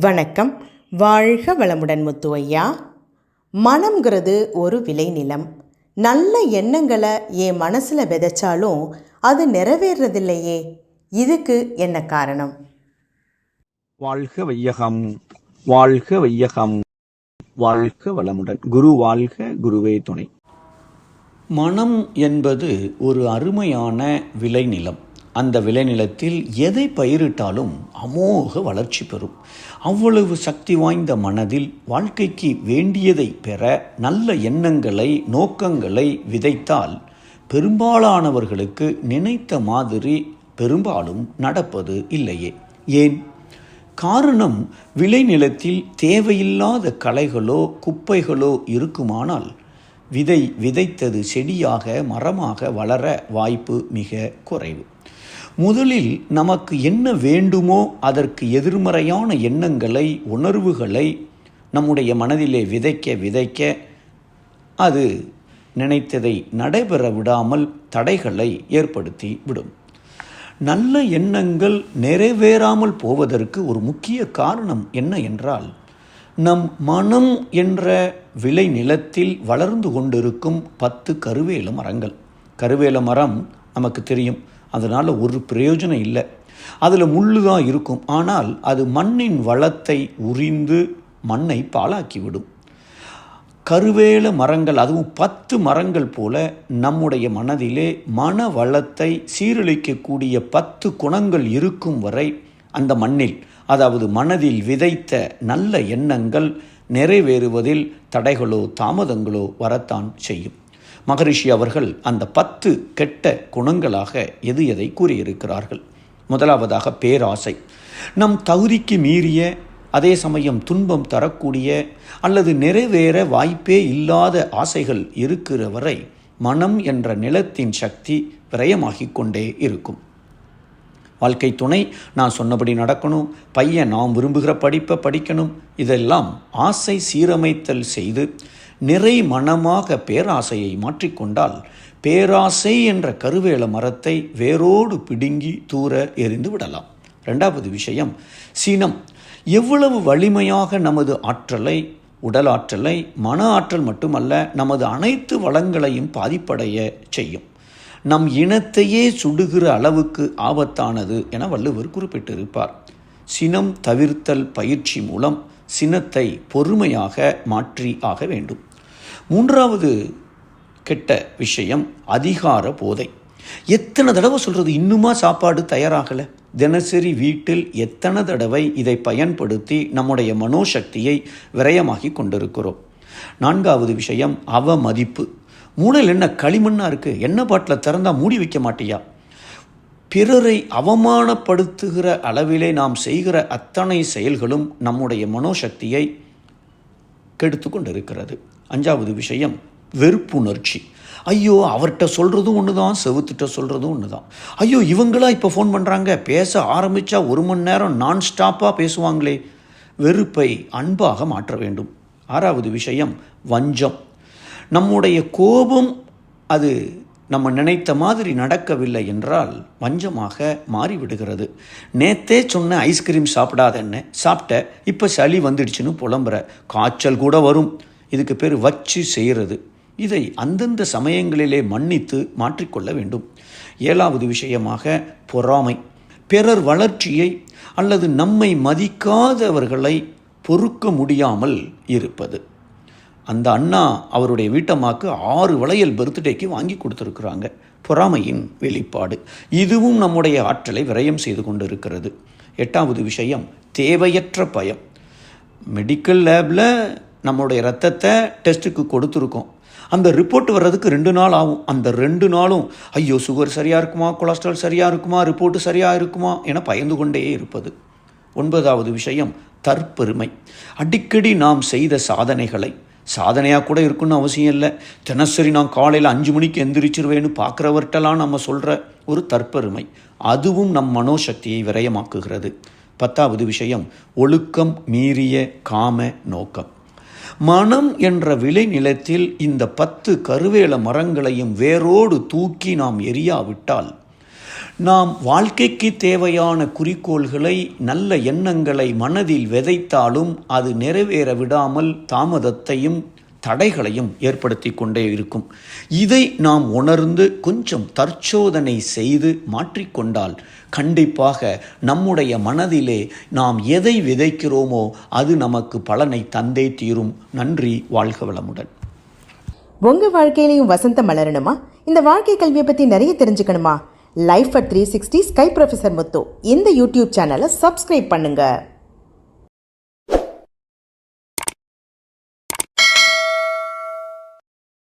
வணக்கம். வாழ்க வளமுடன் முத்து ஐயா மனம்ங்கிறது ஒரு விளைநிலம். நல்ல எண்ணங்களை என் மனசில் விதைச்சாலும் அது நிறைவேறதில்லையே இதுக்கு என்ன காரணம்? வாழ்க வையகம். வாழ்க வையகம். வாழ்க வளமுடன். குரு வாழ்க குருவே துணை. மனம் என்பது ஒரு அருமையான விளைநிலம். அந்த விளைநிலத்தில் எதை பயிரிட்டாலும் அமோக வளர்ச்சி பெறும். அவ்வளவு சக்தி வாய்ந்த மனதில் வாழ்க்கைக்கு வேண்டியதை பெற நல்ல எண்ணங்களை நோக்கங்களை விதைத்தால் பெரும்பாலானவர்களுக்கு நினைத்த மாதிரி பெரும்பாலும் நடப்பது இல்லையே. ஏன்? காரணம் விளைநிலத்தில் தேவையில்லாத களைகளோ குப்பைகளோ இருக்குமானால் விதை விதைத்தது செடியாக மரமாக வளர வாய்ப்பு மிக குறைவு. முதலில் நமக்கு என்ன வேண்டுமோ அதற்கு எதிர்மறையான எண்ணங்களை உணர்வுகளை நம்முடைய மனதிலே விதைக்க விதைக்க அது நினைத்ததை நடைபெற விடாமல் தடைகளை ஏற்படுத்தி விடும். நல்ல எண்ணங்கள் நிறைவேறாமல் போவதற்கு ஒரு முக்கிய காரணம் என்ன என்றால் நம் மனம் என்ற விளை நிலத்தில் வளர்ந்து கொண்டிருக்கும் பத்து கருவேல மரங்கள். கருவேல மரம் நமக்கு தெரியும். அதனால் ஒரு பிரயோஜனம் இல்லை. அதில் முள்ளு தான் இருக்கும். ஆனால் அது மண்ணின் வளத்தை உறிந்து மண்ணை பாழாக்கிவிடும். கருவேல மரங்கள் அதுவும் பத்து மரங்கள் போல நம்முடைய மனதிலே மன வளத்தை சீரழிக்கக்கூடிய பத்து குணங்கள் இருக்கும் வரை அந்த மண்ணில் அதாவது மனதில் விதைத்த நல்ல எண்ணங்கள் நிறைவேறுவதில் தடைகளோ தாமதங்களோ வரத்தான் செய்யும். மகரிஷி அவர்கள் அந்த பத்து கெட்ட குணங்களாக எது எதை கூறியிருக்கிறார்கள்? முதலாவதாக பேராசை. நம் தகுதிக்கு மீறிய அதே சமயம் துன்பம் தரக்கூடிய அல்லது நிறைவேற வாய்ப்பே இல்லாத ஆசைகள் இருக்கிற வரை மனம் என்ற நிலத்தின் சக்தி விரயமாகிக் கொண்டே இருக்கும். வாழ்க்கை துணை நான் சொன்னபடி நடக்கணும். பையன் நாம் விரும்புகிற படிப்பை படிக்கணும். இதெல்லாம் ஆசை சீரமைத்தல் செய்து நிறை மனமாக பேராசையை மாற்றிக்கொண்டால் பேராசை என்ற கருவேல மரத்தை வேரோடு பிடுங்கி தூர எறிந்து விடலாம். ரெண்டாவது விஷயம் சீனம். எவ்வளவு வலிமையாக நமது ஆற்றலை உடல் ஆற்றலை மன ஆற்றல் மட்டுமல்ல நமது அனைத்து வளங்களையும் பாதிப்படைய செய்யும். நம் இனத்தையே சுடுகிற அளவுக்கு ஆபத்தானது என வள்ளுவர் குறிப்பிட்டிருப்பார். சினம் தவிர்த்தல் பயிற்சி மூலம் சினத்தை பொறுமையாக மாற்றி ஆக வேண்டும். மூன்றாவது கெட்ட விஷயம் அதிகார போதை. எத்தனை தடவை சொல்கிறது இன்னுமா சாப்பாடு தயாராகலை? தினசரி வீட்டில் எத்தனை தடவை இதை பயன்படுத்தி நம்முடைய மனோசக்தியை விரயமாகி கொண்டிருக்கிறோம்? நான்காவது விஷயம் அவமதிப்பு. மூளையில் என்ன களிமண்ணாக இருக்குது என்ன பாட்டில் திறந்தால் மூடி வைக்க மாட்டியா? பிறரை அவமானப்படுத்துகிற அளவிலே நாம் செய்கிற அத்தனை செயல்களும் நம்முடைய மனோசக்தியை கெடுத்து கொண்டிருக்கிறது. அஞ்சாவது விஷயம் வெறுப்புணர்ச்சி. ஐயோ அவர்கிட்ட சொல்கிறதும் ஒன்று தான் செவுத்துட்ட சொல்கிறதும் ஒன்று தான் ஐயோ இவங்களா இப்போ ஃபோன் பண்ணுறாங்க பேச ஆரம்பித்தா ஒரு மணி நேரம் நான் ஸ்டாப்பாக பேசுவாங்களே. வெறுப்பை அன்பாக மாற்ற வேண்டும். ஆறாவது விஷயம் வஞ்சம். நம்முடைய கோபம் அது நம்ம நினைத்த மாதிரி நடக்கவில்லை என்றால் வஞ்சமாக மாறிவிடுகிறது. நேத்தே சொன்ன ஐஸ்கிரீம் சாப்பிடாதன்னு சாப்பிட்ட இப்போ சளி வந்துடுச்சுன்னு புலம்புற காய்ச்சல் கூட வரும். இதுக்கு பேர் வச்சு செய்கிறது இதை அந்தந்த சமயங்களிலே மன்னித்து மாற்றிக்கொள்ள வேண்டும். ஏழாவது விஷயமாக பொறாமை. பிறர் வளர்ச்சியை அல்லது நம்மை மதிக்காதவர்களை பொறுக்க முடியாமல் இருப்பது. அந்த அண்ணா அவருடைய வீட்டம்மாக்கு ஆறு வளையல் பர்த்டேக்கு வாங்கி கொடுத்துருக்குறாங்க. பொறாமையின் வெளிப்பாடு. இதுவும் நம்முடைய ஆற்றலை விரயம் செய்து கொண்டு இருக்கிறது எட்டாவது விஷயம் தேவையற்ற பயம். மெடிக்கல் லேபில் நம்மளுடைய ரத்தத்தை டெஸ்ட்டுக்கு கொடுத்துருக்கோம். அந்த ரிப்போர்ட் வர்றதுக்கு ரெண்டு நாள் ஆகும். அந்த ரெண்டு நாளும் ஐயோ சுகர் சரியாக இருக்குமா? கொலஸ்ட்ரால் சரியாக இருக்குமா? ரிப்போர்ட்டு சரியாக இருக்குமா? என பயந்து கொண்டே இருப்பது. ஒன்பதாவது விஷயம் தற்பெருமை. அடிக்கடி நாம் செய்த சாதனைகளை சாதனையாக கூட இருக்குன்னு அவசியம் இல்லை. தினசரி நான் காலையில் அஞ்சு மணிக்கு எந்திரிச்சிருவேன்னு பார்க்குறவர்கிட்டலாம் நம்ம சொல்கிற ஒரு தற்பெருமை. அதுவும் நம் மனோசக்தியை விரயமாக்குகிறது. பத்தாவது விஷயம் ஒழுக்கம் மீறிய காம நோக்கம். மனம் என்ற விளைநிலத்தில் இந்த பத்து கருவேல மரங்களையும் வேரோடு தூக்கி நாம் எரியாவிட்டால் நாம் வாழ்க்கைக்கு தேவையான குறிக்கோள்களை நல்ல எண்ணங்களை மனதில் விதைத்தாலும் அது நிறைவேற விடாமல் தாமதத்தையும் தடைகளையும் ஏற்படுத்தி கொண்டே இருக்கும். இதை நாம் உணர்ந்து கொஞ்சம் தற்சோதனை செய்து மாற்றிக்கொண்டால் கண்டிப்பாக நம்முடைய மனதிலே நாம் எதை விதைக்கிறோமோ அது நமக்கு பலனை தந்தே தீரும். நன்றி வாழ்க வளமுடன். உங்கள் வாழ்க்கையிலையும் வசந்தம் மலரணுமா? இந்த வாழ்க்கை கல்வியை பற்றி நிறைய தெரிஞ்சுக்கணுமா? Life at three sixty sky professor Muthu இந்த யூடியூப் சேனலை சப்ஸ்கிரைப் பண்ணுங்கள்